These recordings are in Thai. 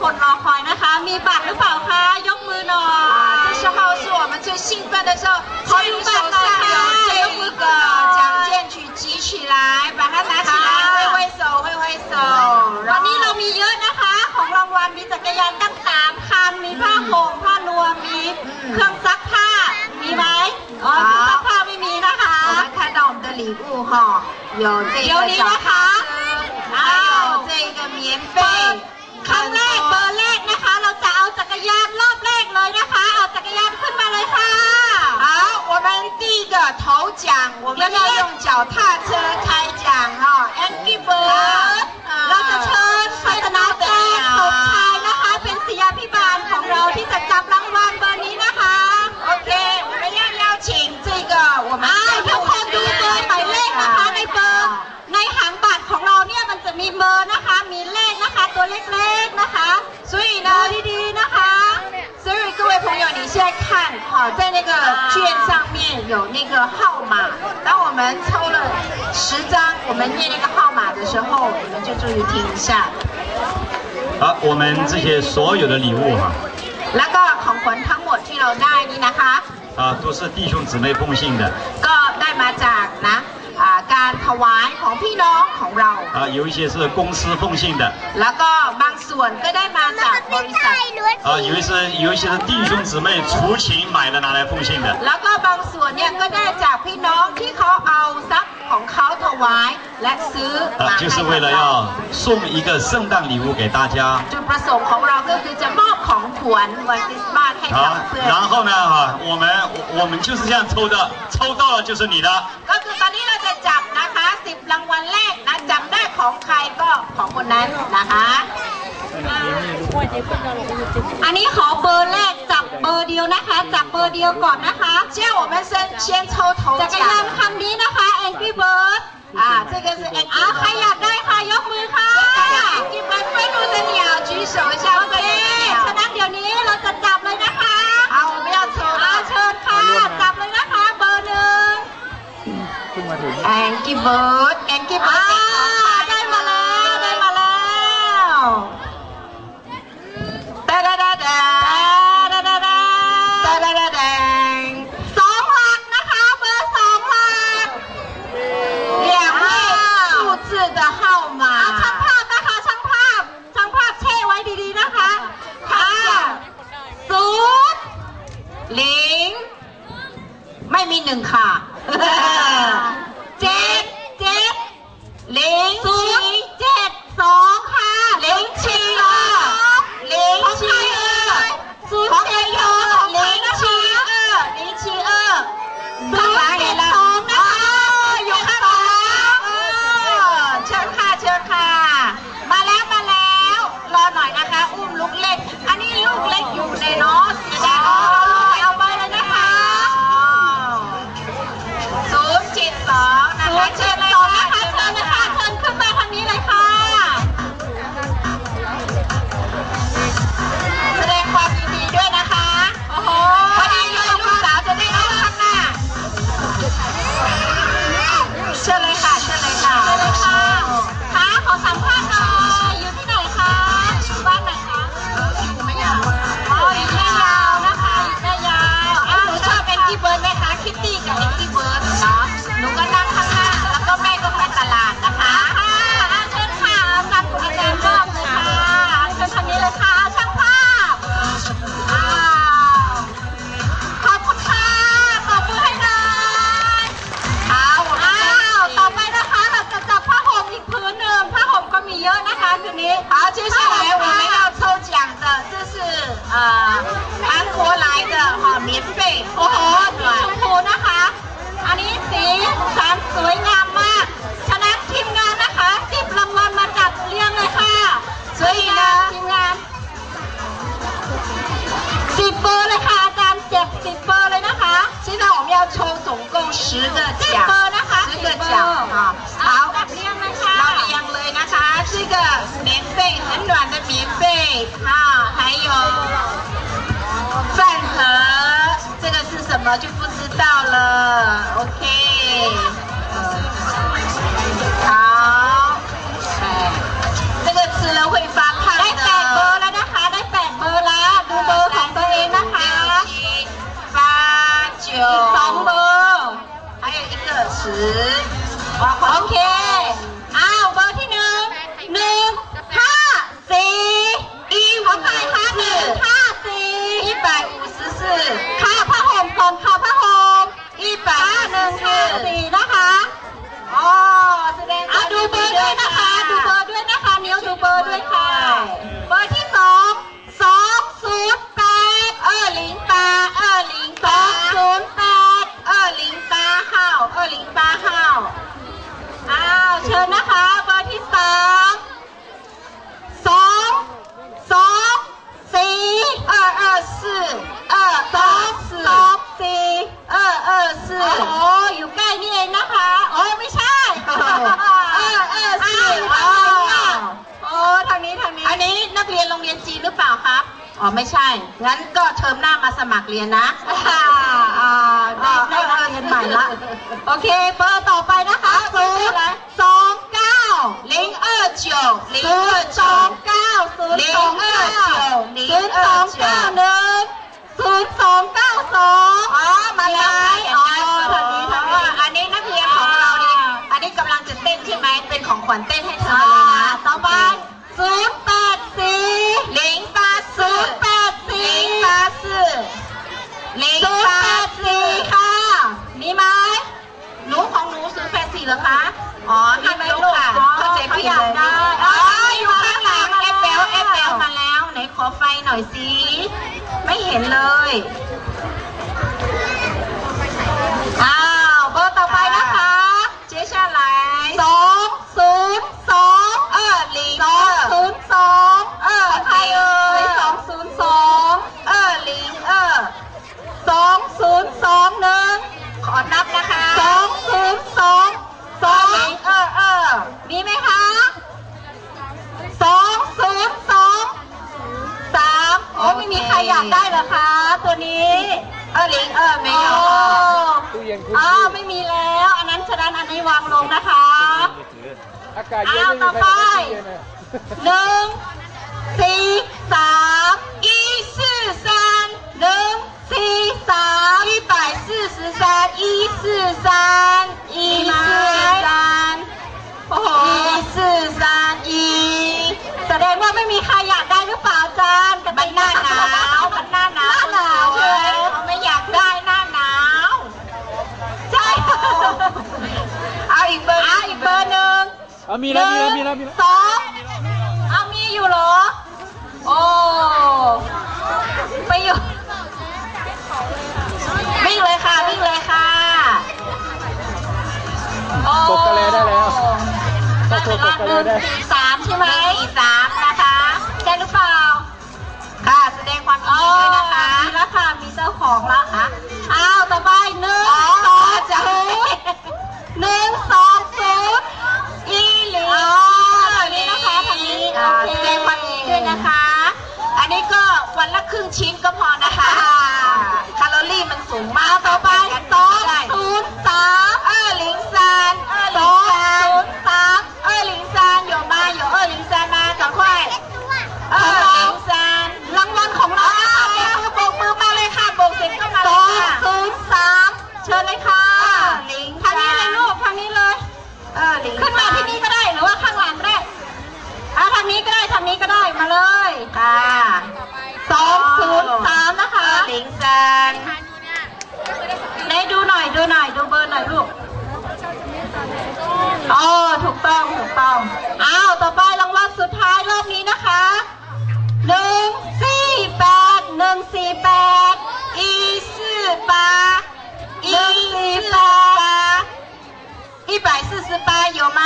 คนรอคอยนะคะ มีบัตรหรือเปล่าคะ ยกมือหน่อย 啊，这时候是我们最兴奋的时候，请你手上有这一个奖券曲举起来，把它拿起来，挥挥手，挥挥手。 วันนี้เรามีเยอะนะคะ ของรางวัลมีจักรยานตั้งสามคัน มีผ้าห่มผ้านวม มีเครื่องซักผ้า มีไหมอ๋อเครื่องซักผ้าไม่มีนะคะ 我们看到我们的礼物哈，有这有你个脚的踏车，还有这个棉 เปิ 被 ด。ครั้งแรก ยานรอบแรกเลยนะคะ เอาจักรยานขึ้นมาเลยค่ะ 好，我们第一个头奖，我们要用脚踏车开奖哈，Angry Bird， 好，在那个券上面有那个号码。当我们抽了十张，我们念那个号码的时候，你们就注意听一下。好，我们这些所有的礼物哈、 แล้วก็ของขวัญทั้งหมดที่เราได้นี่นะคะ 啊，都是弟兄姊妹奉献的 ก็ได้มาจากนะ อ่าการถวายของพี่น้องของเรา 啊，有一些是公司奉献的 แล้วก็บางส่วนก็ได้มาจากบริษัท 啊，有一些有一些是弟兄姊妹出勤买的拿来奉献的 แล้วก็บางส่วนเนี่ยก็ได้จากพี่น้องที่เขาเอาทรัพย์ ของเขาถวายและซื้อมา 啊， ให้ 就是为了 กับเรา 要送一个圣诞礼物给大家。 จุดประสงค์ของเราก็คือจะมอบของขวัญวันคริสต์มาสให้กับ 好 เพื่อน 然后呢哈，我们我我们就是这样抽的，抽到了就是你的。 ก็คือตอนนี้เราจะจับนะคะ10รางวัลแรกนะจับได้ของใครก็ของคนนั้นนะคะ อันนี้ขอเบอร์แรกจับเบอร์เดียวนะคะ จับเบอร์เดียวก่อนนะคะ 现在我们先先抽头 จักรยาน 奖 คันนี้นะคะ Angry Bird 个棉被很暖的棉被啊还有饭盒这个是什么就不知道了 OK 好。哎这个吃了会四 โอ้โหอยู่ใกล้นี่เองนะคะโอ้ยไม่ใช่ เออเออ อ้า สี่ วอยู่ทางนี้ค่ะโอ้ทางนี้ทางนี้ อันนี้นักเรียนโรงเรียนจีนหรือเปล่าครับ อ๋อไม่ใช่ งั้นก็เทอมหน้ามาสมัครเรียนนะ อ่าอ่าได้ได้นักเรียนใหม่ละ โอเคเบอร์ต่อไปนะคะศูนย์สองเก้า 零二九零 ศูน 二 ย์สอง 九 เก้าศูนย์สองเก้าศูนย์สองเก้าหนึ่ง ศูนย์สองเก้าสองอ๋อมาเลยวอ๋อทานนี้ทานนี้อันนี้นักเรียนของเรานี่อันนี้กำลังจะเต้นใช่ไหมเป็นของขวัญเต้นให้เธอเลยนะต่อไปศูนย์แปดสี่ลิงปาศูนย์แปดสี่ลิงปาสื่อลิงปาสี่ค่ะมีไหมหนูของหนูศูนย์แปดสี่เหรอคะอ๋อมีไหมลูกค่ะเข้าใจผิดเลยอ๋ออยู่ข้างหลังเอฟเปิลเอฟเปิลมาแล้วไหนขอไฟหน่อยสิ เห็นเลย อยากได้เหรอคะ ตัวนี้ 二零二没有 โอ้ ตู้เย็นคุณ อ้าว พี่ ไม่มีแล้ว อันนั้นฉะนั้นอันนี้วางลงนะคะ อากาศเย็นไม่มีใคร เอาต่อไป ใช้ตู้เย็นเลย หนึ่งสี่สาม 一四三 หนึ่งสี่สาม 一百四十三一四三一四三 โอ้โห 一四三一 แสดงว่าไม่มีใครอยากได้หรือเปล่าอาจารย์ มันหน้าหนาวมันห เบอร์อะอีกเบอร์หนึ่งเอามีแล้วมีแล้วมีแล้วมีแล้วสองเอามีอยู่เหรอ โอ้ไปอยู่วิ่งเลยค่ะวิ่งเลยค่ะโอ้กดกระเลได้แล้วถ้าตัวกดกระเลได้สี่สามใช่ไหมสี่สามนะคะใช่หรือเปล่า ค่ะแสดงความยินดีด้วยนะคะ มีแล้วค่ะมีเจ้าของแล้ว วันล อยลูกอ๋อถูกต้องถูกต้องอ้าวต่อไปรางวัลสุดท้ายรอบนี้นะคะหนึ่งสี่แปดหนึ่งสี่แปดอีสี่แปดอีสี่แปด一百四十八有吗？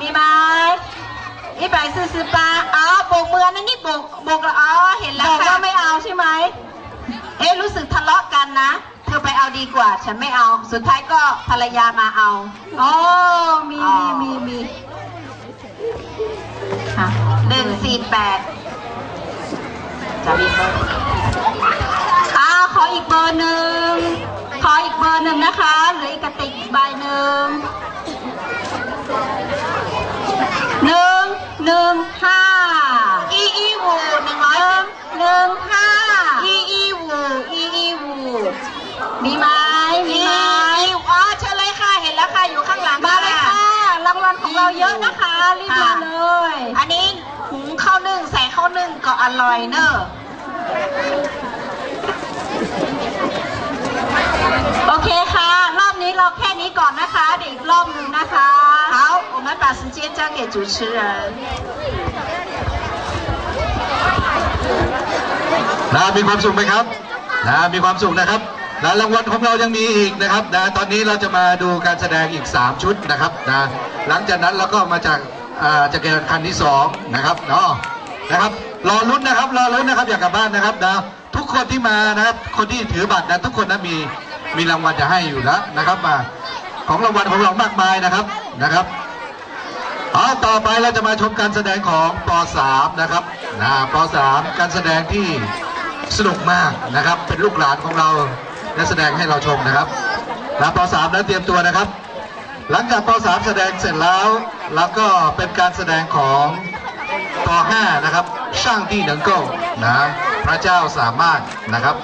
มีไหม一百แปดอ๋อโบกมือนั่นี่โบกโบกแล้วอ๋อเห็นแล้วบอกว่าไม่เอาใช่ไหมเอ๊ะรู้สึกทะเลาะกันนะ อไปเอาดีกว่า ฉันไม่เอา สุดท้ายก็ภรรยามาเอาอ๋อมีอ๋อมีมีมีค่ะหนึ่งสี่แปดจะมีเบอร์อ่าขออีกเบอร์หนึ่งขออีกเบอร์หนึ่งนะคะเหลืออีกกระติกอีกใบหนึ่งหนึ่งหนึ่งห้าอีอีวูหนึ่งร้อยหนึ่งหนึ่งห้าอีอีวูอีอีวู มีไหมมี อี ไหม อีอ๋อเชิญเลยค่ะ เห็นแล้วค่ะ อยู่ข้างหลัง มาเลยค่ะ รางวัลของเราเยอะนะคะ รีบมาเลย อันนี้หุงข้าวนึ่งใส่ข้าวนึ่งก็อร่อยเนอะ โอเคค่ะ รอบนี้เราแค่นี้ก่อนนะคะ เดี๋ยวอีกรอบหนึ่งนะคะ 好，我们把时间交给主持人。 นะมีความสุขไหมครับนะมีความสุขนะครับ นะรางวัลของเรายังมีอีกนะครับนะตอนนี้เราจะมาดูการแสดงอีก 3 ชุดนะครับนะหลังจากนั้นเราก็มาจากอ่าจะเกิดคันที่2นะครับเนาะนะครับรอลุ้นนะครับรอลุ้นนะครับอยากลับบ้านนะครับนะทุกคนที่มานะครับคนที่ถือบัตรนะทุกคนนะมีมีรางวัลจะให้อยู่แล้วนะครับมาของรางวัลของเรามากมายนะครับนะครับเอาต่อไปเราจะมาชมการแสดงของป .3 นะครับนะป .3 การแสดงที่สนุกมากนะครับเป็นลูกหลานของเรา นักแสดงให้เราชมนะครับนะป .3 นั้นเตรียมตัวนะครับ หลังจากป .3 แสดงเสร็จแล้ว แล้วก็เป็นการแสดงของป .5 นะครับ ช่างที่หนังโก้นะพระเจ้าสามารถนะครับ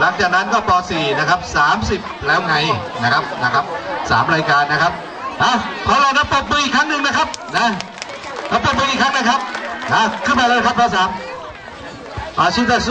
หลังจากนั้นก็ป .4 นะครับ 30 แล้วไงนะครับนะครับสามรายการนะครับอะขอเรานับปบมืออีกครั้งหนึ่งนะครับนะนับปบมืออีกครั้งนะครับนะขึ้นมาเลยครับป .3 อาชีพได้ส